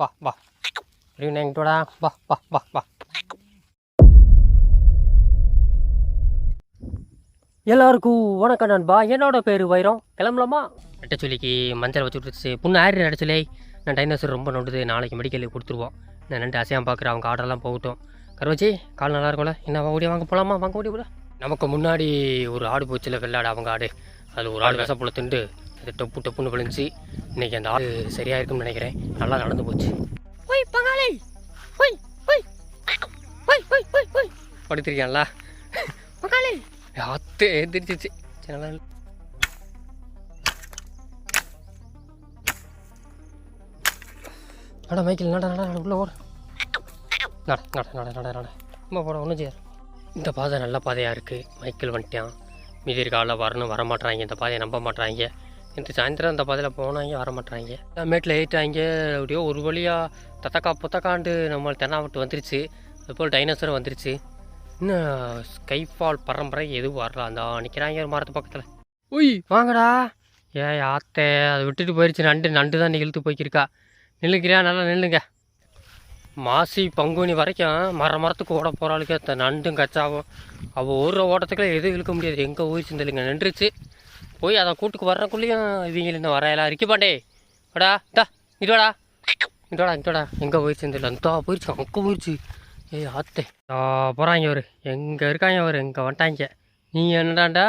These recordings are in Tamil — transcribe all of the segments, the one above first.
வா வா. எங்கிட்டோடா வா வா வா வா. எல்லாருக்கும் வணக்கம் நண்பா. என்னோட பேர் வைரம். கிளம்பலாமா? நெட்டச்சொல்லிக்கு மஞ்சள் வச்சு விட்டுருச்சு புண்ணு ஆயிரம் நெட்டச்சொல்லி நான் டைனோசர் ரொம்ப நொண்டுது நாளைக்கு மெடிக்கலுக்கு கொடுத்துருவோம். நான் ரெண்டு அசையாம பார்க்குறேன் அவங்க ஆர்டர்லாம் போகட்டும். கருவச்சி கால் நல்லா இருக்கும்ல? என்ன ஓடி வாங்க போகலாமா வாங்க ஓடி போல நமக்கு முன்னாடி ஒரு ஆடு போச்சுல வெள்ளாடு அவங்க ஆடு. அதில் ஒரு ஆடு விஷப்புல திண்டு. அது டொப்பு டொப்புன்னு விழுந்துச்சு. இன்னைக்கு அந்த ஆடு சரியா இருக்கும்னு நினைக்கிறேன். நல்லா நடந்து போச்சு. ஒய் பங்காளி! ஒய் ஒய் ஒய் ஒய் ஒய் ஒய் படுத்திருக்கியான்ல? பங்காளி! அத்து எந்திரிச்சிச்சு நல்லா. நட மைக்கில் நட நட நட உள்ள ஓடு. நட நட நட நட நட. அம்மா போட ஒன்றும் செய்யாது. இந்த பாதை நல்ல பாதையாக இருக்குது மைக்கேல் வந்துட்டான். மீதி இருக்க ஆளில் வரணும் வர மாட்றாங்க இந்த பாதையை நம்ப மாட்றாங்க இந்த சாயந்தரம் இந்த பாதையில் போனாங்க வர மாட்றாங்க. மேட்டில் ஏறிட்டாங்க. அப்படியோ ஒரு வழியாக தத்தக்கா புத்தக்காண்டு நம்ம தென்னாவட்டு வந்துருச்சு. அதுபோல் டைனோசர் வந்துருச்சு. இன்னும் ஸ்கைஃபால் பரம்பரை எதுவும் வரல. அந்த நிற்கிறாங்க ஒரு மரத்து பக்கத்தில். உய் வாங்கடா. ஏ ஆத்தே அதை விட்டுட்டு போயிடுச்சு நண்டு நண்டு தான் இழுத்து போய்க்கிருக்கா. நில்லுக்கிறியா நல்லா நில்லுங்க. மாசி பங்குனி வரைக்கும் மர மரத்துக்கு ஓட போகிறாளுக்கு அந்த நண்டும் கச்சாவும் அவள் ஓடுற ஓட்டத்துக்குள்ள எதுவும் இழுக்க முடியாது. எங்கே போயிடுச்சு தெரியலங்க நின்றுச்சு. போய் அதை கூட்டுக்கு வர்றக்குள்ளேயும் இவங்க இன்னும் வரையலாம் இருக்கு பாண்டே. வாடா தா இங்கடா இங்கடா இங்கடா எங்கே போயிடுச்சு தெரியல அந்த போயிடுச்சு அங்கே போயிடுச்சு. ஏய் ஆத்தே. போகிறாங்க அவர் எங்கே இருக்காங்க அவர் எங்கே வந்துட்டாங்க. நீ என்னடாண்டா?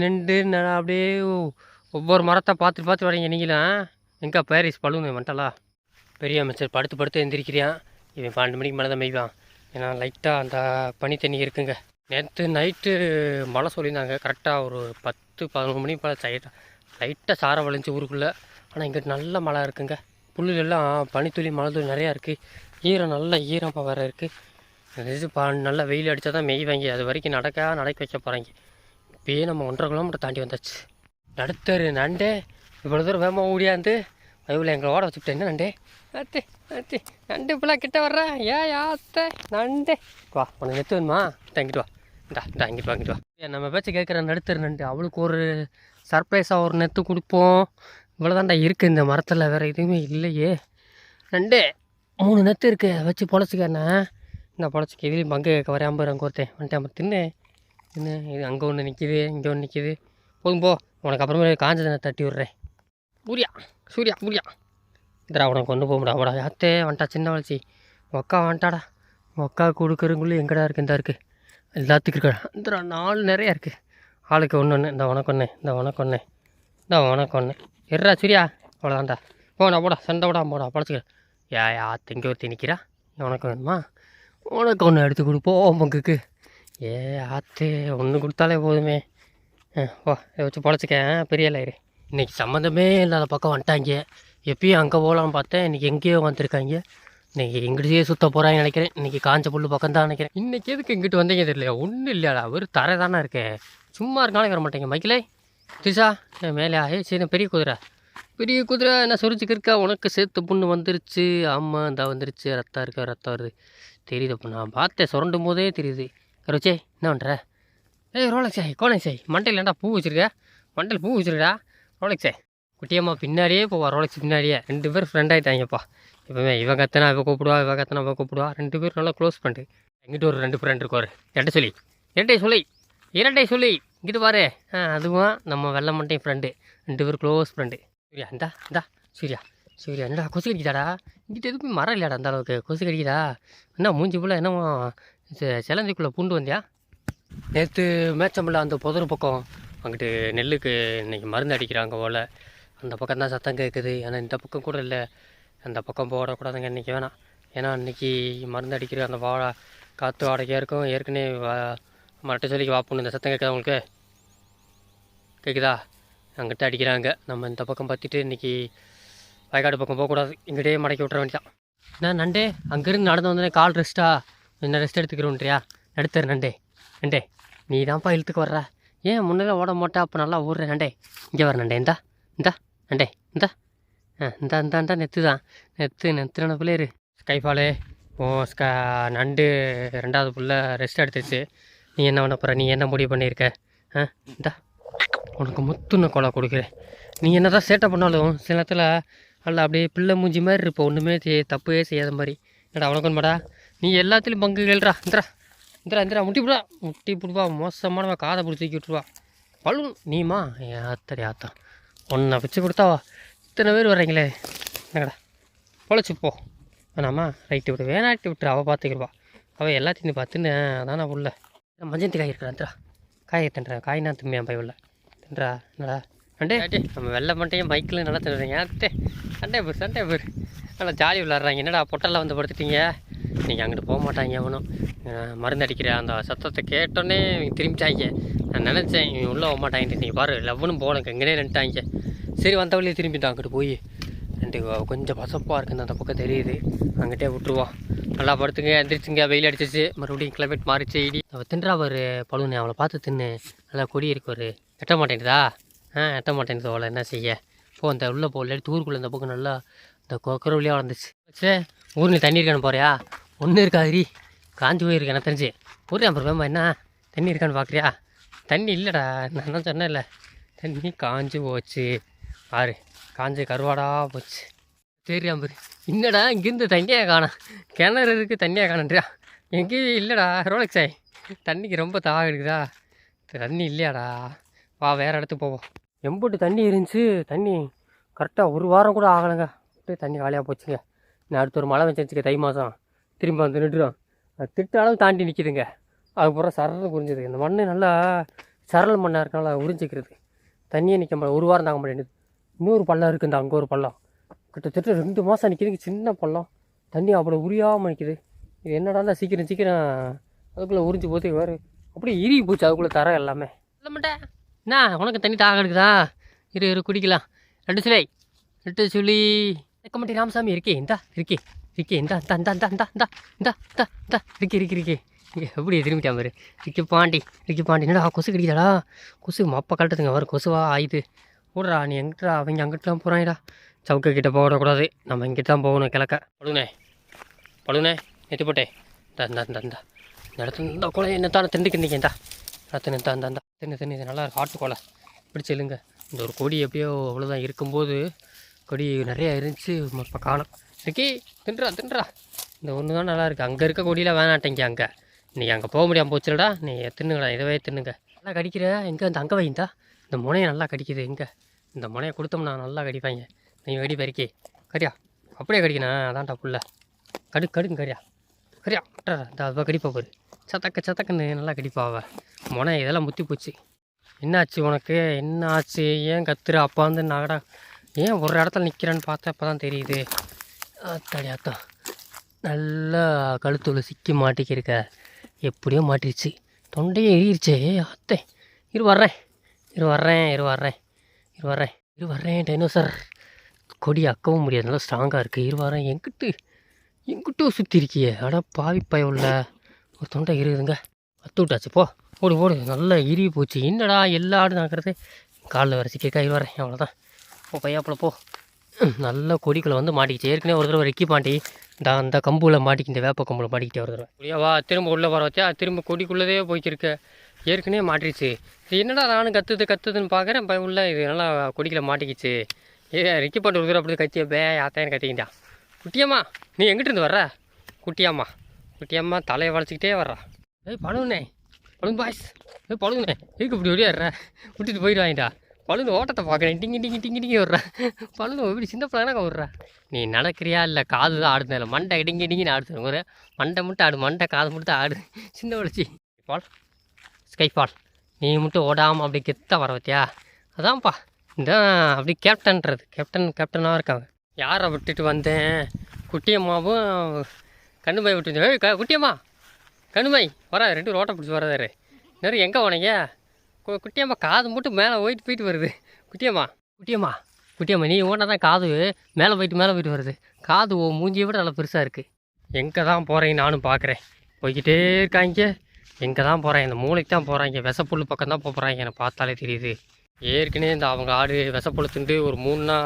நின்று நான் அப்படியே ஒவ்வொரு மரத்தை பார்த்து பார்த்து வரீங்க நீங்களாம் எங்கே பேரிஸ் பழுவுங்க வந்துட்டலா பெரிய அமைச்சர் படுத்து படுத்து எந்திரிக்கிறியான் இவன் பன்னெண்டு மணிக்கு மேலே தான் மெய்வான். ஏன்னா லைட்டாக அந்த பனி தண்ணி இருக்குங்க. நேற்று நைட்டு மழை சொல்லியிருந்தாங்க. கரெக்டாக ஒரு பத்து பதினொன்று மணி போல் சைட் லைட்டாக சாரம் வளைஞ்சு ஊருக்குள்ளே. ஆனால் இங்கிட்டு நல்ல மழை இருக்குங்க. புல்லுலெல்லாம் பனித்துளி மழை துளி நிறையா இருக்குது ஈரம் நல்ல ஈரமாக வேறு இருக்குது இது பா நல்லா வெயில் அடித்தா தான் மெய்வாங்க. அது வரைக்கும் நடக்கா நடக்க வைக்க போகிறாங்க இப்பயே நம்ம ஒன்றரை கிலோமீட்டர் தாண்டி வந்தாச்சு. நடுத்தரு நண்டே இவ்வளோ தூரம் வேகமாக ஓடியாந்து அதுவில் எங்களை ஓட வச்சுக்கிட்டேன் என்ன நண்டே? அத்தே அத்தே நண்டு இப்பெல்லாம் கிட்ட வர்றேன் ஏ யாத்தே நண்டே. வா உனக்கு நெத்து வேணுமா? தங்கிட்டு வா. இந்தா இந்தா இங்கிட்டு வாங்கிட்டு வா. ஏன் நம்ம பேச்சு கேட்குற நடுத்தர் நண்டு அவளுக்கு ஒரு சர்ப்ரைஸாக ஒரு நெத்து கொடுப்போம். இவ்வளோதான்டா இருக்குது இந்த மரத்தில் வேறு எதுவுமே இல்லையே. நண்டு மூணு நெத்து இருக்கு அதை வச்சு பொழைச்சிக்கண்ணே இந்த பொழைச்சிக்க. இதுலேயும் பங்கு கேட்க வரேன். அங்கே ஒருத்தன் வந்துட்டு அப்புறம் தின்னு. தின்னு. இது அங்கே ஒன்று நிற்கிது இங்கே ஒன்று நிற்கிது போதும் போ. உனக்கு அப்புறமே காஞ்சதை நான் தட்டி விட்றேன். பூரியா சூர்யா பூரியா இந்தடா உனக்கு கொண்டு போக முடியாது அவடா யாத்தே வந்துட்டா சின்ன வளர்ச்சி. ஒக்கா வந்துட்டாடா. ஒக்கா கொடுக்குறங்குள்ளே எங்கடா இருக்குது இந்தா இருக்குது எல்லாத்துக்கும் இருக்கா? இந்தடா நாலு நிறையா இருக்குது ஆளுக்கு ஒன்று ஒன்று இந்த உனக்கு ஒன்று இந்த உனக்கு ஒன்று இந்த உனக்கு ஒன்று எர்ரா சரியா. அவ்வளோதான்டா போடா போடா. சண்டை போடா போடா. பழச்சிக்க. ஏ யா திங்க ஒருத்தி நிற்கிறா உனக்கு வேணுமா? உனக்கு ஒன்று எடுத்து கொடுப்போம் பங்குக்கு ஏ ஆத்து ஒன்று கொடுத்தாலே போதுமே. ஓ இதை வச்சு பொழைச்சிக்க. பெரிய லைரு இன்றைக்கி சம்மந்தமே இல்லாத பக்கம் வந்துட்டாங்க. எப்பயும் அங்கே போகலான்னு பார்த்தேன். இன்றைக்கி எங்கேயோ வந்திருக்காங்க. இன்றைக்கி எங்கிட்டே சுத்த போகிறாங்க நினைக்கிறேன். இன்றைக்கி காஞ்ச புல் பக்கம் தான் நினைக்கிறேன். இன்றைக்கி எதுக்கு இங்கிட்டு வந்தீங்க தெரியல ஒன்றும் இல்லையாடா. ஒரு தரை தானே இருக்கேன் சும்மா இருக்கானே வர மாட்டேங்க. மைக்கிலே திரிசா மேலே ஏ சரி பெரிய குதிரை. பெரிய குதிரை என்ன சொரிச்சுக்கு இருக்கா? உனக்கு சேர்த்து புண்ணு வந்துருச்சு. ஆமாம் இந்த வந்துருச்சு. ரத்தம் இருக்கா ரத்தம் வருது. தெரியுது அப்போ நான் பார்த்தேன். சுரண்டும் போதே தெரியுது. ரோச்சே என்ன பண்ணுற ஏய் ரோலக்ஸாய் கோலக்ஸாய் மண்டையில் ஏன்டா பூ வச்சிருக்க? மண்டையில் பூ வச்சிருக்கா ரோலக்ஸாய் குட்டியம்மா பின்னாடியே போவா ரோலக்ஸ் பின்னாடியே. ரெண்டு பேர் ஃப்ரெண்ட் ஆகிட்டாங்கப்பா இப்போவே இவன் கத்தனா இவன் கூப்பிடுவா இவன் கத்தனா இவன் கூப்பிடுவா? ரெண்டு பேரும் நல்லா க்ளோஸ் ஃப்ரெண்டு எங்கிட்ட ஒரு ரெண்டு ஃப்ரெண்ட் இருக்காரு. இரட்டை சொல்லி. இரட்டை சொல்லி. இரட்டை சொல்லி. இங்கிட்டு பாரு. ஆ அதுவும் நம்ம வெள்ளை மட்டும் ஃப்ரெண்டு ரெண்டு பேரும் க்ளோஸ் ஃப்ரெண்டு சூர்யா இந்தா இந்தா. சூர்யா சூர்யா என்னடா கொசு கடிக்குதாடா? இங்கிட்ட எதுக்கும் மரம் இல்லையாடா அந்த அளவுக்கு? கொசு கடிக்குதா? என்ன மூஞ்சி போல் என்னமோ சிலந்திக்குள்ளே பூண்டு வந்தியா? நேற்று மேச்சம்பில் அந்த புதர் பக்கம். அங்கிட்டு நெல்லுக்கு இன்னைக்கு மருந்து அடிக்கிறாங்க போல். அந்த பக்கம் தான் சத்தம் கேட்குது ஆனால் இந்த பக்கம் கூட இல்லை. அந்த பக்கம் போடக்கூடாதுங்க இன்றைக்கி வேணாம். ஏன்னா இன்றைக்கி மருந்து அடிக்கிற அந்த வாழை காற்று வாடகையாக இருக்கும். ஏற்கனவே மரட்டை மட்டை சொல்லிக்கு வாப்பணும் இந்த சத்தம் கேட்குதா உங்களுக்கு? கேட்குதா? அங்கிட்ட அடிக்கிறாங்க. நம்ம இந்த பக்கம் பார்த்துட்டு இன்றைக்கி வயக்காடு பக்கம் போகக்கூடாது. இங்கிட்டே மடக்கி விட்ற வேண்டியதான் நான் நண்டே? அங்கேருந்து நடந்து வந்தோடனே கால் ரெஸ்ட்டா என்ன ரெஸ்ட் எடுத்துக்கிறோன்றியா? நடுத்தர் நண்டே. நண்டே நீ தான்ப்பா இழுத்துக்கு வர்ற. ஏன் முன்னே ஓட மாட்டா? அப்போ நல்லா ஓடுற நண்டே. இங்கே வர நண்டே. இந்தா இந்தா நண்டே இந்தா. இந்தா இந்தாண்டா நெத்து தான் நெத்து நெத்துன பிள்ளைரு ஸ்கைஃபாலே ஓ ஸ்கா நண்டு ரெண்டாவது புள்ள ரெஸ்ட் எடுத்துச்சு நீ என்ன பண்ண போகிற நீ என்ன முடிவு பண்ணியிருக்க ஆ இந்தா உனக்கு முத்துன கொலை கொடுக்குறேன் நீ என்ன தான் சேட்டை பண்ணாலும் சில நேரத்தில் நல்லா அப்படியே பிள்ளை மூஞ்சி மாதிரி இருப்போம் ஒன்றுமே செய்ய தப்பே செய்யாத மாதிரி என்னடா உனக்கு நீ எல்லாத்துலேயும் பங்கு கேள்றா இந்திரா இந்திரா இந்திரா முட்டி போடா முட்டி புடுவா மோசமானவன் காதை பிடிச்சி தூக்கி விட்டுருவா பலூன் நீமா ஆத்தடி ஆத்தா ஒன்றை வச்சு கொடுத்தாவா இத்தனை பேர் வர்றீங்களே? என்னடா பொழைச்சி போ. வேணாமா? ரைட்டு விட்டு வேணாட்டி விட்டுரு. அவள் பார்த்துக்கிடுவா அவள் எல்லாத்தையும் பார்த்துன்னு அதானே உள்ள. மஞ்சந்தி காய் இருக்கிறா இந்திரா காயை தின்றா. காய்னா திம்மியான் பை உள்ள. தின்றா. என்னடா? அண்டே அண்டே நம்ம வெள்ளை மண்டையும் பைக்கில் நல்லா தின்னுறீங்க. அட்டே சண்டே பேர் சண்டே பேர் நல்லா ஜாலி விளாட்றாங்க. என்னடா பொட்டலில் வந்து படுத்துட்டீங்க? நீங்கள் அங்கிட்டு போக மாட்டாங்க அவனும் மருந்து அடிக்கிற அந்த சத்தத்தை கேட்டோன்னே திரும்பிட்டாங்க. நான் நினச்சேன் இவன் உள்ளே போக மாட்டாங்க நீங்கள் பாரு லவ்னு போனக்கு எங்கனே நின்ட்டாங்க சரி வந்த வழியே திரும்பிட்டான் அங்கிட்டு போய். ரெண்டு கொஞ்சம் பசப்பாக இருக்குது அந்த பக்கம் தெரியுது. அங்கிட்டே விட்டுருவான் நல்லா படுத்துங்க எந்திரிச்சுங்க. வெயில் அடிச்சிச்சு. மறுபடியும் கிளைமேட் மாறிச்சு இடி. அவள் தின்றா ஒரு பழுனு அவளை பார்த்து தின்னு. நல்லா கொடி இருக்கு ஒரு எட்ட மாட்டேங்குதா? ஆ எட்ட மாட்டேங்குது அவளை. என்ன செய்ய? போ அந்த உள்ளே போகல ஊருக்குள்ளே இந்த பக்கம் நல்லா இந்த கொக்கர வழியாக வளர்ந்துச்சு. சே ஊரில் தண்ணி இருக்கான்னு போறியா? ஒன்றும் இருக்காதுரி காஞ்சி போயிருக்கு எனக்கு தெரிஞ்சு. ஊரில் அப்புறம் வேமா என்ன? தண்ணி இருக்கான்னு பார்க்குறியா தண்ணி இல்லைடா. நான் தான் சொன்னேன்ல. தண்ணி காஞ்சி போச்சு. ஆறு காஞ்ச கருவாடா போச்சு. சரி அம்பரு என்னடா இங்கேருந்து தண்ணியை காணோம் கிணறு இருக்குது தண்ணியாக காணுன்றியா? எங்கேயும் இல்லைடா ரோலக்ஸாய் தண்ணிக்கு ரொம்ப தாக இருக்குதா? தண்ணி இல்லையாடா. வா வேறு இடத்துக்கு போவோம். எம்புட்டு தண்ணி இருந்துச்சு. தண்ணி கரெக்டாக ஒரு வாரம் கூட ஆகலைங்க. அப்படியே தண்ணி காலியாக போச்சுங்க. நான் அடுத்த ஒரு மழை வச்சிருச்சுக்க தை மாதம் திரும்ப வந்து நின்றுடும். அது திட்ட அளவு தாண்டி நிற்கிதுங்க அதுக்கப்புறம் சரல் புரிஞ்சுது. இந்த மண் நல்லா சரல் மண்ணாக இருக்கனால உறிஞ்சிக்கிறது. தண்ணியே நிற்க முடியல ஒரு வாரம் தாங்க மாட்டேங்குது இன்னொரு பள்ளம் இருக்குது இந்த அங்கே ஒரு பள்ளம். கிட்டத்தட்ட ரெண்டு மாதம் நிற்கிதுங்க சின்ன பள்ளம். தண்ணி அவ்வளோ உரியாமல் நிற்கிது இது என்னடா சீக்கிரம் சீக்கிரம் அதுக்குள்ளே உறிஞ்சி போது வேறு அப்படியே இறுகி போச்சு அதுக்குள்ளே தர எல்லாமே. சொல்ல மாட்டேன். என்ன உனக்கு தண்ணி தாக எடுக்குதா? இரு இரு குடிக்கலாம். ரெண்டு சுலை. ரெண்டு சுழி கம்மட்டி ராமசாமி இருக்கே இந்தா இருக்கே இருக்கே இந்தா இந்தா இந்தா இந்தா இந்தா இந்தா இந்தா இந்தா இந்தா இருக்கே இருக்கே இருக்கே. இங்கே எப்படி திரும்பிட்டான் பாரு. Ricky Pandi Ricky Pandi. என்னடா கொசு கிடைக்குதாடா? கொசு மப்ப கழட்டுதுங்க வரும் கொசுவா ஆயுது. ஓடுறா நீ எங்கிட்டா அவங்க அங்கிட்டலாம் போகிறாங்கடா சவுக்க கிட்டே போகக்கூடாது நம்ம இங்கே தான் போகணும் கிழக்க. பழுனே பழுனே நெத்தி போட்டே. தந்தா இந்த இந்த இந்த. இந்த கொலை என்ன தான் திண்டுக்கு இந்தா. தின்னு தான் இந்த தின்னு தின்னு இது நல்லா இருக்கு. கொலை பிடிச்சி இந்த ஒரு கொடி எப்படியோ அவ்வளோதான் இருக்கும்போது கொடி நிறையா இருந்துச்சு. இப்போ காணும். இருக்கி தின்றா தின்றா. இந்த ஒன்று தான் நல்லா இருக்குது அங்கே இருக்க கொடியில் வேணாட்டேங்க அங்கே. நீ அங்கே போக முடியாமல் போச்சுலடா. நீ தின்னுங்கடா. இதுவே தின்னுங்க. நல்லா கடிக்கிற? எங்கே அந்த அங்கே வைந்தா இந்த முனையை நல்லா கடிக்குது எங்கே? இந்த முனையை கொடுத்தோம்னா நல்லா கடிப்பாங்க. நீ வெடி பறிக்கி கரியா அப்படியே கடிக்கணும். அதான்டா புள்ள. கடு கடுங்க கரியா. கரியா விட்டுறா. இந்த அதுவாக கடிப்பா போகுது. சத்தக்க சத்தக்கன்னு நல்லா கடிப்பா அவ. முனை இதெல்லாம் முத்தி போச்சு. என்னாச்சு உனக்கு? என்ன ஆச்சு ஏன் கத்துற? அப்பா வந்து ஏன் ஒரு இடத்துல நிற்கிறேன்னு பார்த்தா இப்போ தான் தெரியுது. அத்தாடி அத்தா. நல்லா கழுத்துல சிக்கி மாட்டிக்கிருக்க. எப்படியோ மாட்டிருச்சு. தொண்டையே எரியிருச்சே. அத்தை இரு வர்றேன். இரு வர்றேன் இரு வர்றேன் இரு வர்றேன். இரு வர்றேன் டைனோசர் கொடி அக்கவும் முடியாது. நல்லா ஸ்ட்ராங்காக இருக்குது இரு வரேன் எங்கிட்டு எங்கிட்டோ சுற்றி இருக்கியே. அட பாவி பய உள்ள. ஒரு தொண்டை இருக்குதுங்க அத்து விட்டாச்சு. போ. ஓடு ஓடு. நல்லா இறுகி போச்சு. என்னடா எல்லா ஆடு நாக்கிறது? காலில் வர சிக்கி இரு வரேன் அவ்வளோதான் போ பையாப்பில் போ. நல்ல கொடிக்குள்ளே வந்து மாட்டிக்கிச்சு. ஏற்கனவே ஒரு தடவை ரெக்கி பாண்டி இந்த அந்த கம்புல மாட்டிக்கு இந்த வேப்ப கம்புல மாட்டிக்கிட்டே ஒரு தடவை. வா திரும்ப உள்ளே வர வச்சா திரும்ப கொடிக்குள்ளதே போய்க்கிருக்க. ஏற்கனவே மாட்டிருச்சு. இது என்னடா நானும் கத்துது கத்துதுன்னு பார்க்குறேன் பய உள்ள இது நல்லா குடிக்கல மாட்டிக்கிச்சு. ஏ ரிக்கி பாட்டு கொடுக்குற அப்படி கத்திய பே ஆத்தாயன்னு கத்திக்கிட்டா? குட்டியம்மா நீ எங்கிட்டிருந்து வர்ற? குட்டியம்மா குட்டியம்மா தலையை வளைச்சிக்கிட்டே வர்றா. ஏய் பழுனே பழுன் பாய்ஸ் ஏய் பழுனே எதுக்கு இப்படி ஒடியாடுற விட்டுட்டு போயிடுவாங்கடா பழுந்து ஓட்டத்தை பார்க்குறேன். டிங்கி டிங்கி டிங்கி டிங்கி விட்ற பழுந்து இப்படி சின்ன பிள்ளைங்க விட்ற நீ நடக்கிறியா இல்லை காது தான் ஆடுது இல்லை மண்டை டிங்கி டிங்கின்னு ஆடுது. ஒரு மண்டை மட்டும் ஆடு மண்டை காது மட்டும் ஆடு. சின்ன வளர்ச்சி. பால் ஸ்கை பால் நீ மட்டும் ஓடாமல் அப்படி கெத்தா வர வத்தியா அதான்ப்பா இந்த அப்படி கேப்டன்றது கேப்டன் கேப்டனாக இருக்காங்க. யாரை விட்டுட்டு வந்தேன்? குட்டியம்மாவும் கண்ணுமாய் விட்டு ஏய் க குட்டியம்மா கண்ணுமாய் வரா ரெண்டு பேரும் ஓட்ட பிடிச்சி வர்றாரு. நிறைய எங்கே போனீங்க? கு- குட்டியம்மா காது மட்டும் மேலே போயிட்டு போயிட்டு வருது. குட்டியம்மா குட்டியம்மா குட்டியம்மா நீ ஓட்ட தான் காது மேலே போயிட்டு மேலே போயிட்டு வருது. காது ஓ மூஞ்சியை விட நல்லா பெருசாக இருக்குது எங்கே தான் போகிறீங்க நானும் பார்க்குறேன் போய்கிட்டே இருக்காங்க. எங்கே தான் போகிறேன் இந்த மூளைக்கு தான் போகிறாங்க விசப்புல் பக்கம் தான் போகிறாங்க எனக்கு பார்த்தாலே தெரியுது. ஏற்கனவே இந்த அவங்க ஆடு விசப்புல் திண்டு ஒரு மூணுனா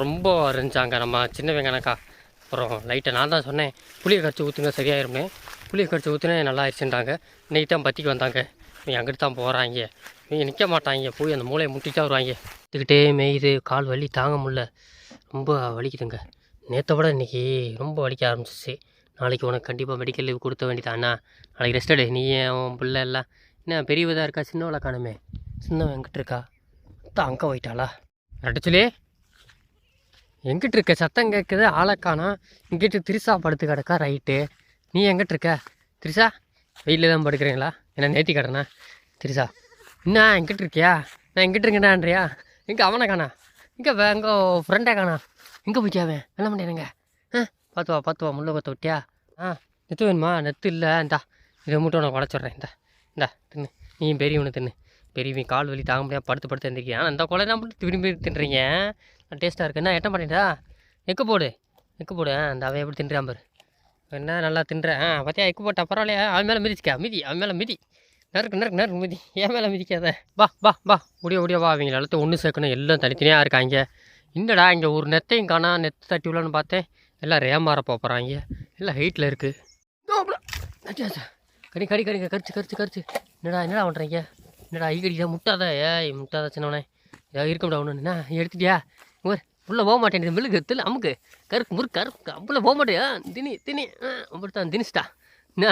ரொம்ப இருந்துச்சாங்க நம்ம சின்ன வெங்கனக்கா அப்புறம் லைட்டை நான் தான் சொன்னேன். புளியை கடிச்சு ஊற்றுங்க சரியாயிரும்னு. புளியை கடிச்சு ஊற்றுனே நல்லா ஆயிடுச்சுன்றாங்க. இன்னைக்கு தான் பற்றிக்கு வந்தாங்க. நீ அங்கிட்டு தான் போகிறாங்க நீ நிற்க மாட்டாங்க. போய் அந்த மூளையை முட்டிட்டா வருவாங்க. எடுத்துக்கிட்டே மேயுது. கால் வலி தாங்க முடில ரொம்ப வலிக்குதுங்க. நேற்றை விட இன்றைக்கி ரொம்ப வலிக்க ஆரம்பிச்சிச்சு. நாளைக்கு உனக்கு கண்டிப்பாக மெடிக்கல் லீவ் கொடுத்த வேண்டியதாண்ணா நாளைக்கு ரெஸ்ட் எடு. நீ உன் பிள்ளை எல்லாம் என்ன பெரியவதாக இருக்கா? சின்னவளை காணுமே. சின்னவன் எங்கிட்ட இருக்கா? தான் அங்கே போயிட்டாளா? அடிச்சுலே எங்கிட்ட இருக்க? சத்தம் கேட்குது ஆளை காணா. இங்கிட்டு திரிசா படுத்து கிடக்கா. ரைட்டு நீ எங்கிட்ட இருக்க? திரிசா வெயிலில் தான் படுக்கிறீங்களா? என்ன நேத்தி கடனா? திரிசா என்ன எங்கிட்ட இருக்கியா? நான் எங்கிட்ட இருக்கேன்டான்றியா எங்கே அவனை காணா. இங்கே எங்கள் ஃப்ரெண்டை காணா. எங்கே போய்க்காவேன் என்ன பண்ணிடுங்க ஆ? பார்த்து வா பார்த்து வா கொத்த விட்டியா ஆ நெத்து வேணுமா? நெத்து இல்லை. இந்தா இதை மட்டும் உனக்கு உடச்சிட்றேன் இந்தா இந்தா தின்னு. நீ பெரியவனு தின்னு. பெரியவன் கால் வலி தாங்க முடியாது படுத்து படுத்து எந்திரிக்கேன் ஆனால் இந்த கொலை தான் மட்டும் திரும்பி தின்றீங்க. டேஸ்ட்டாக இருக்கு. என்ன எட்ட மாட்டேன்டா? எக்கு போடு. எக்கு போடு. அந்த அவன் எப்படி தின்றான் பாரு. என்ன நல்லா தின்றேன் ஆ பார்த்தியா எக்கு போட்டா பரவாயில்லையா? அவன் மேலே மிதிச்சிக்கா. மிதி அவன் மேலே மிதி. நறுக்கு நறுக்கு நறுக்கு மிதி. என் மேலே மிதிக்காத. வா வா வா. முடிய முடிய வா. அவங்க எல்லாத்தையும் ஒன்று சேர்க்கணும். எல்லாம் தனித்தனியாக இருக்காங்க. என்னடா இங்கே ஒரு நெத்தையும் காணா நெத்து தட்டி விடலான்னு பார்த்தேன். எல்லாம் ரேமாற போகிறாங்க எல்லாம் ஹைட்டில் இருக்குது கடி கடி கடிங்க கரிச்சு கரிச்சு கரிச்சு. என்னடா என்னடா பண்ணுறீங்க என்னடா ஐ கடிக்கா முட்டாத? ஏய் முட்டாத சின்னவனே. ஏதாவது இருக்கா ஒன்று என்ன எடுத்துட்டியா? ஒரு உள்ளே போக மாட்டேன் மில்லுக்கு தில் அமுக்கு. கருக்கு முறுக்கு கருக்கு அவ்வளோ போக மாட்டேயா தினி தினி. ஆ அப்படித்தான் தினிச்சிட்டா என்ன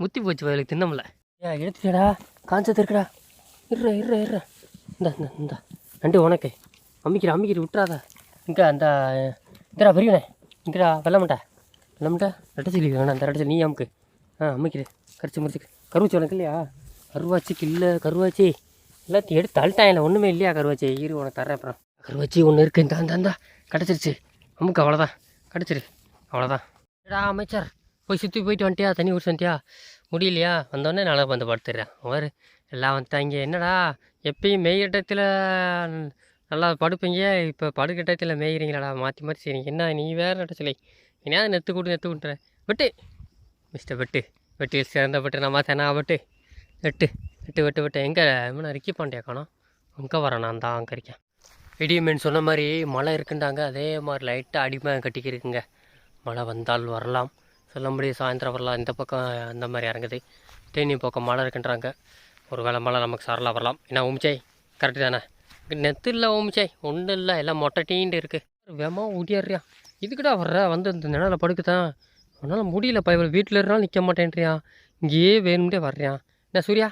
முத்தி போச்சு வயலுக்கு தின்னமில்ல. ஏ எடுத்துட்டியாடா? காஞ்சது இருக்குடா. இருற இருற இருற. இந்த இந்த இந்த. நண்டு உனக்கு. அம்மிக்கிற அம்மிக்கிற விட்டுறாத. இங்கே அந்த இந்தடா பெரியவனே. இங்கடா வெள்ளமட்டா வெள்ளமட்டா ரெட்டச்சிலி வேணாம் அந்த ரெட்டச்சிலி நீ அமுக்கு. ஆ அம்மிக்கிற கரிச்சு முடிச்சுக்கு. கருவாச்சி உனக்கு இல்லையா? கருவாச்சிக்கு இல்லை கருவாச்சி. எல்லாத்தையும் எடுத்து தள்ளிட்டாங்க ஒன்றுமே இல்லையா கருவாச்சி? இரு உனக்கு தரேன் அப்புறம். கருவாச்சி ஒன்று இருக்குது இந்த அந்த அந்த கிடச்சிருச்சு. அமுக்கு அவ்வளோதான் கிடச்சிரு. அவ்வளோதான் ஏடா அமைச்சர். போய் சுற்றி போயிட்டு வந்துட்டியா? தண்ணி குடிச்சு வந்துட்டியா? முடியலையா? வந்தோடனே நல்லா வந்து படுத்துடுறேன். வேறு எல்லாம் வந்துட்டாங்க என்னடா? எப்பயும் மேய்கிட்டத்தில் நல்லா படுப்பீங்க. இப்போ படுக்கட்டத்தில் மேய்கிறீங்களாடா மாற்றி மாற்றி செய்றீங்க. என்ன நீ வேறு நட்டச்சிலை என்னையாவது நெத்து கூட்டு நெத்து கூட்டுறேன். வெட்டு. மிஸ்டர் வெட்டு. வெட்டியில் சிறந்த வெட்டு நம்ம தானே வெட்டு. வெட்டு வெட்டு வெட்டு வெட்டு. எங்கே இவனை ரிக்கி பாண்டியா காணும்? அங்கே வரேன் நான் தான் அங்கே இருக்கேன். இடிமேன் சொன்ன மாதிரி மழை இருக்குண்டாங்க அதே மாதிரி லைட்டாக அடிமை கட்டிக்கிருக்குங்க. மழை வந்தால் வரலாம். சொல்ல முடியும் சாயந்தரம் வரலாம். இந்த பக்கம் அந்த மாதிரி இறங்குது. தேனி பக்கம் மழை இருக்குன்றாங்க. ஒரு வேளை மழை நமக்கு சரலாக வரலாம். என்ன உமிச்சை கரெக்டு தானே? இங்க நெத்து இல்லை ஓமிச்சாய். ஒன்றும் இல்லை எல்லாம் மொட்டை டீண்டு இருக்குது வேமா ஓடியாடுறியா இதுக்குடா வர்ற? வந்து இந்த நிழலில் படுக்குதான் உன்னால் முடியல பையன் வீட்டில் இருந்தாலும் நிற்க மாட்டேன்றியா? இங்கேயே வேணும்ட்டே வர்றியான் என்ன சூர்யா?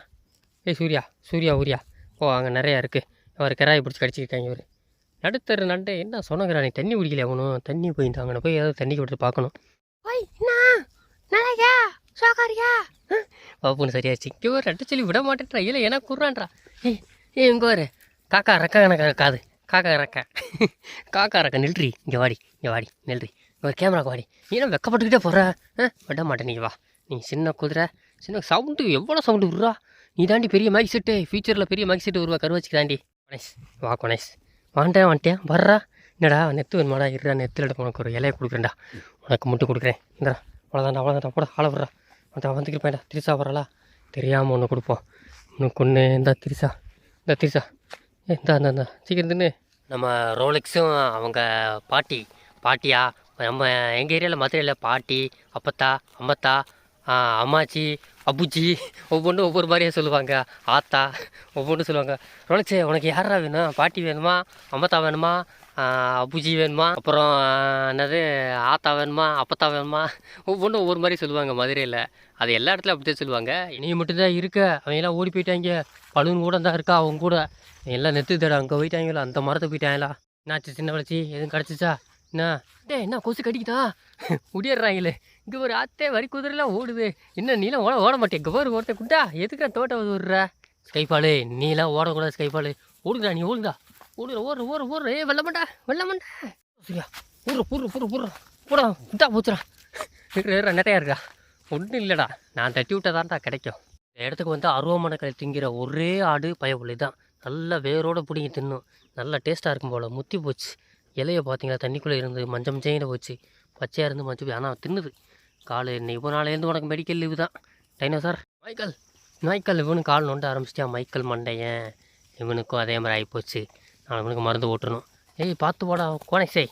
ஏய் சூர்யா சூர்யா ஊரியா? ஓ அங்கே நிறையா இருக்குது அவர் கிராயை பிடிச்சி கடிச்சிருக்காங்க இவர். நடுத்தரு நண்டு என்ன சொன்னங்கிறா நீ? தண்ணி குடிக்கல அவனும் தண்ணி போயிட்டு அங்கே போய் ஏதாவது தண்ணி கொடுத்து பார்க்கணும். ஓய் என்ன? நல்லாயா சோகாரியா பாப்புன்னு சரியாச்சு இங்கே ஒரு ரெட்டு சொல்லி விட மாட்டேன்றா. இல்லை எனக்கு குர்றான்றா ஏய் ஏய் இங்கே ஒரு காக்கா ரெக்கா கணக்கா காது. காக்கா ரெக்கா காக்கா ரெக்கா நில்றி. இங்கே வாடி இங்கே வாடி நில்றி. ஒரு கேமராக்கு வாடி. நீ என்ன வெக்கப்பட்டுக்கிட்டே போகிற ஆ? விட மாட்டேன் நீ வா. நீ சின்ன குதிரை சின்ன சவுண்டு எவ்வளோ சவுண்டு விட்றா? நீ தாண்டி பெரிய மைக் செட்டு ஃபியூச்சரில் பெரிய மைக் செட்டு உருவா கருவச்சுக்கு தாண்டி. கொனேஷ் வா கொனேஷ் வாண்டேன் வந்துட்டேன் வர்றா. என்னடா நெத்து வேணுமாடா இருடா நெத்தில் உனக்கு ஒரு இலையை கொடுக்குறேன்டா. உனக்கு மட்டும் கொடுக்குறேன். இந்தடா அவ்வளோதான்டா அவ்வளோதான்டா போட ஆள விட்றா. அதான் வந்துக்கிருப்பேன்டா திரிசா வரலா தெரியாமல் ஒன்று கொடுப்போம். உனக்கு ஒன்று இந்த திரிசா இந்த திரிசா இந்த இந்த சீக்கிரம் தின்னு. நம்ம ரோலெக்ஸும் அவங்க பாட்டி பாட்டியா? நம்ம எங்கள் ஏரியாவில் மதுரையில் பாட்டி அப்பத்தா அம்மத்தா அம்மாச்சி அப்புச்சி ஒவ்வொன்றும் ஒவ்வொரு மாதிரியே சொல்லுவாங்க. ஆத்தா ஒவ்வொன்றும் சொல்லுவாங்க. ரோலெக்ஸே உனக்கு யாரா வேணும்? பாட்டி வேணுமா? அம்மத்தா வேணுமா? அபுஜி வேணுமா? அப்புறம் என்னது ஆத்தா வேணுமா அப்பத்தா வேணுமா? ஒவ்வொன்றும் ஒவ்வொரு மாதிரி சொல்லுவாங்க மதுரையில். அது எல்லா இடத்துலையும் அப்படி தான் சொல்லுவாங்க. நீ மட்டும்தான் இருக்க. அவங்க எல்லாம் ஓடி போயிட்டாங்க. பழுன் கூட தான் இருக்கா அவங்க கூட. எல்லாம் நெத்து தேட அங்கே போயிட்டாங்களா? அந்த மரத்தை போயிட்டாங்களா? என்னாச்சு சின்ன வளர்ச்சி? எதுவும் கிடச்சிச்சா? என்ன? டேய் என்ன கொசு கடிக்குதா? முடியறாங்களே இங்கே ஒரு ஆத்தே வரி குதிரைலாம் ஓடுது. என்ன நீலாம் ஓட ஓட மாட்டேன் இங்கே ஒரு ஒருத்தன் குட்டா எதுக்கு தோட்டம் விடுற? ஸ்கைபாலு நீலாம் ஓடக்கூடாது ஸ்கைபாலு. ஓடுங்கடா நீ ஓடுங்கடா. ஓடுற ஓடுற ஓடுற ஓடுற ஏ வெள்ளமண்டா வெள்ளமண்டா. சரியா? ஊர்ற பூர்ற பூர்ற பூர்ற போடா இந்தா போச்சுடா நிறையா இருக்கா? ஒன்றும் இல்லைடா. நான் தட்டி விட்டதான்டா கிடைக்கும். இந்த இடத்துக்கு வந்து அருவமனைக்களை திங்கிற ஒரே ஆடு பயப்புள்ளி தான் நல்லா வேரோடு பிடிங்கி தின்னும். நல்லா டேஸ்ட்டாக இருக்கும் போல். முத்தி போச்சு. இலையை பார்த்தீங்களா? தண்ணிக்குள்ளே இருந்து மஞ்சள் மஞ்சையில் போச்சு. பச்சையாக இருந்து மஞ்சள் போய் ஆனால் தின்னுது. காலு இன்னைக்கு இப்போ நாளையிலேருந்து உனக்கு மெடிக்கல் லீவு தான். டைனோசார் மைக்கல் மைக்கல் இவனு கால் நோண்ட ஆரம்பிச்சிட்டியா மைக்கல் மண்டையன். இவனுக்கும் அதே மாதிரி ஆகிப்போச்சு நாலு மணிக்கு மருந்து ஓட்டணும். ஏய் பார்த்து போடா கோனேசே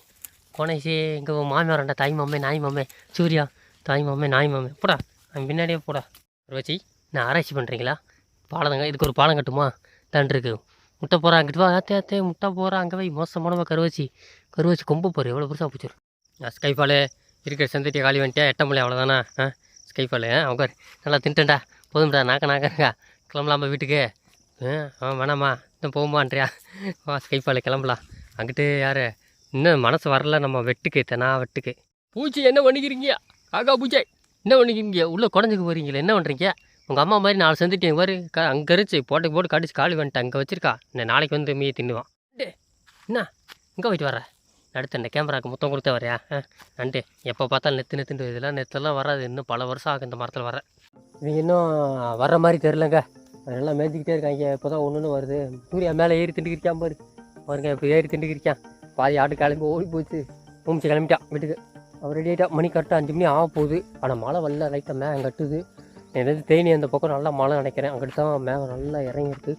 கோனேசே இங்கே மாமியாரண்டா தாய் மாமே நாய் மாமே. சூர்யா தாய் மாமே நாய் மாமே. போடா அவன் பின்னாடியே போடா. வச்சு நான் ஆராய்ச்சி பண்ணுறீங்களா பாலங்க இதுக்கு ஒரு பாலம் கட்டுமா? தான் முட்டை போகிறான் அங்கிட்டு வா. அத்தே ஆத்தே முட்டை போகிறான் அங்கே போய் மோசமானவ கருவச்சி. கருவச்சி கொம்பு போகிற எவ்வளோ பெருசாக போச்சு ஸ்கைஃபால் இருக்கிற செந்தட்டியை காலி வந்துட்டியா எட்டமலை அவ்வளோதானா ஆ ஸ்கைஃபால் அவங்க நல்லா தின்ட்டேன்டா போதும்டா நாக்க நாக்கா கிளம்பலாமா வீட்டுக்கு? ஆ ஆ வேணாம்மா. இன்னும் போகுமான்றியா வா ஸ்கைஃபாலு கிளம்பலாம் அங்கிட்டு யார்? இன்னும் மனசு வரல நம்ம வெட்டுக்கு தெனா வெட்டுக்கு. பூச்சி என்ன பண்ணிக்கிறீங்க? காக்கா பூச்சை என்ன பண்ணிக்கிறீங்க? உள்ளே குடஞ்சுக்கு போகிறீங்களே என்ன பண்ணுறீங்க உங்கள் அம்மா மாதிரி நாலு செஞ்சுட்டு பாரு. க அங்கே இருந்துச்சு போட்டுக்கு போட்டு கடிச்சு காலி வந்துட்டு அங்கே வச்சிருக்கா. இந்த நாளைக்கு வந்து மீ தின்னுவான். என்ன? இங்கே போயிட்டு வர அடுத்து இந்த கேமராக்கு மொத்தம் கொடுத்த வரையா ஆ நண்டு எப்போ பார்த்தாலும் நெத்து நெத்துட்டு இதெல்லாம் நெத்தெல்லாம் வராது. இன்னும் பல வருஷம் ஆகும் இந்த மரத்தில் வர இவங்க இன்னும் வர்ற மாதிரி தெரிலங்க நல்லா மேய்ஞ்சிக்கிட்டே இருக்காங்க. இப்போ தான் ஒன்று வருது. சூர்யா மேலே ஏறி திண்டுக்கிறிக்கான் பாரு. பாருங்க இப்போ ஏறி திண்டுக்கிறிக்கான் பாதி ஆட்டு கிளம்பி ஓடி போச்சு. மூமிச்சு கிளம்பிட்டான் வீட்டுக்கு. அவர் ரெடி ஆகிட்டா மணி கரெக்டாக அஞ்சு மணி ஆக போகுது. ஆனால் மழை வரல. லைட்டாக மேகம் கட்டுது. எனக்கு தேனி அந்த பக்கம் நல்லா மழை நினைக்கிறேன். அங்கிட்டு தான் மேகம் நல்லா இறங்கியிருக்கு.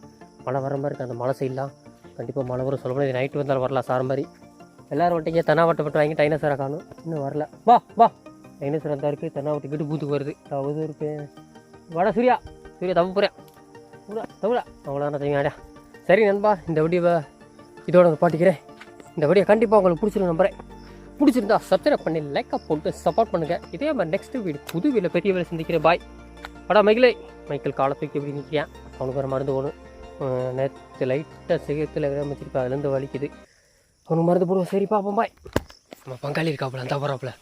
மழை வர மாதிரி இருக்குது அந்த மழை சைட்லாம் கண்டிப்பாக மழை வரும். சொல்ல முடியாது. நைட்டு வந்தாலும் வரலாம். சார் மாதிரி. எல்லோரும் வட்டிங்க தென்னாவட்டை பட்டு வாங்கி டைனோசரை காணும். இன்னும் வரல. வா வா. டைனோசர் வந்தா இருக்குது தென்னாவட்டு கிட்டு பூத்துக்கு வருது. தவுது இருக்கு. வட சூர்யா. சூர்யா தப்பு போகிறேன் தவிர தவிர அவ்வளோதான் தெரியுமாடா சரி நண்பா இந்த வீடியோவை இதோட பாட்டிக்கிறேன். இந்த வீடியோ கண்டிப்பாக உங்களுக்கு பிடிச்சிருக்கும் நம்புறேன். பிடிச்சிருந்தா சப்ஸ்கிரைப் பண்ணி லைக்காக போட்டு சப்போர்ட் பண்ணுங்கள் இதே மாதிரி நெக்ஸ்ட் வீடு புது வீடியில் பெரிய வேலை சந்திக்கிறேன். பாய் படா மைக்கிளே மைக்கேல் காலை தூக்கி எப்படி நிற்கிறேன். அவனுக்கு ஒரு மருந்து போகணும் நேற்று லைட்டாக சிகத்தில் வச்சிருப்பா அதுலேருந்து வலிக்குது. அவனுக்கு மருந்து போடுவோம். சரி பாப்போம் பாய் நம்ம பங்காளி இருக்காப்புல அந்த போகிறாப்புல